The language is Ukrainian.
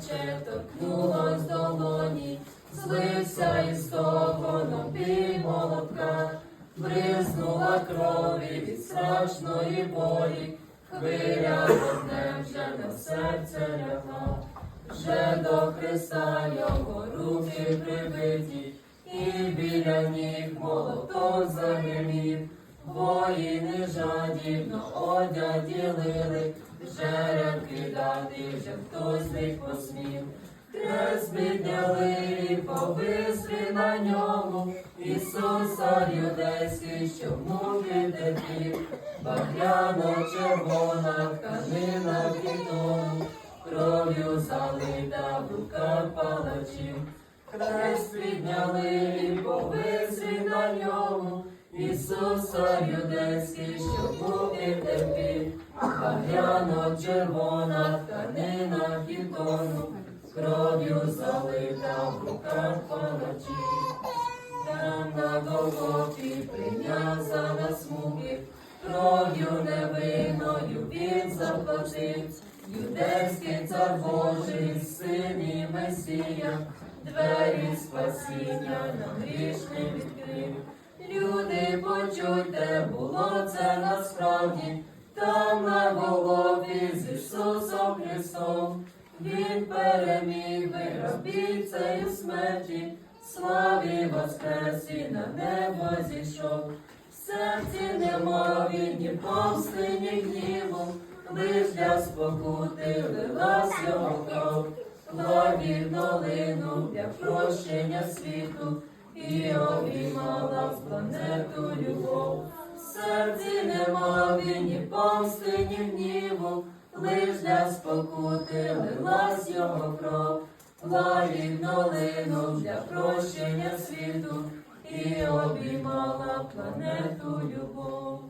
наче торкнулось долоні, злився із того напій молотка, бризнула крові від страшної болі, хвиля вогнем вже на серце лягла, вже до Христа його руки прибиті, і біля ніг молоток загримів. Воїни жадібно одяг ділили, жереб кидати вже хтось не посмів. Хрест підняли і повисли на ньому, Ісуса юдейський, що муки терпів, багряно червона тканина бітону, кров'ю залита в руках палачів. Хрест підняли Ісуса юдейський, що муки терпів, багряно червона тканина хітону, кров'ю залита в руках палачів. Там на Голгофі прийняв за нас муки, кров'ю невинною він заплатив, юдейський цар Божий, син і Месія, двері спасіння нам грішним відкрив. Почуйте, було це насправді, там на Голгофі з Ісусом Христом. Він переміг виграв бійцею смерті, славі воскрес на небо зійшов. В серці нема він ні помсти, ні гніву, лиш для спокути лилась його кров, лагідно линув для прощення світу. І обіймала планету любов. В серці нема ні помсти, ні гніву, лиш для спокути лилась його кров, лагідно линув для прощення світу і обіймала планету любов.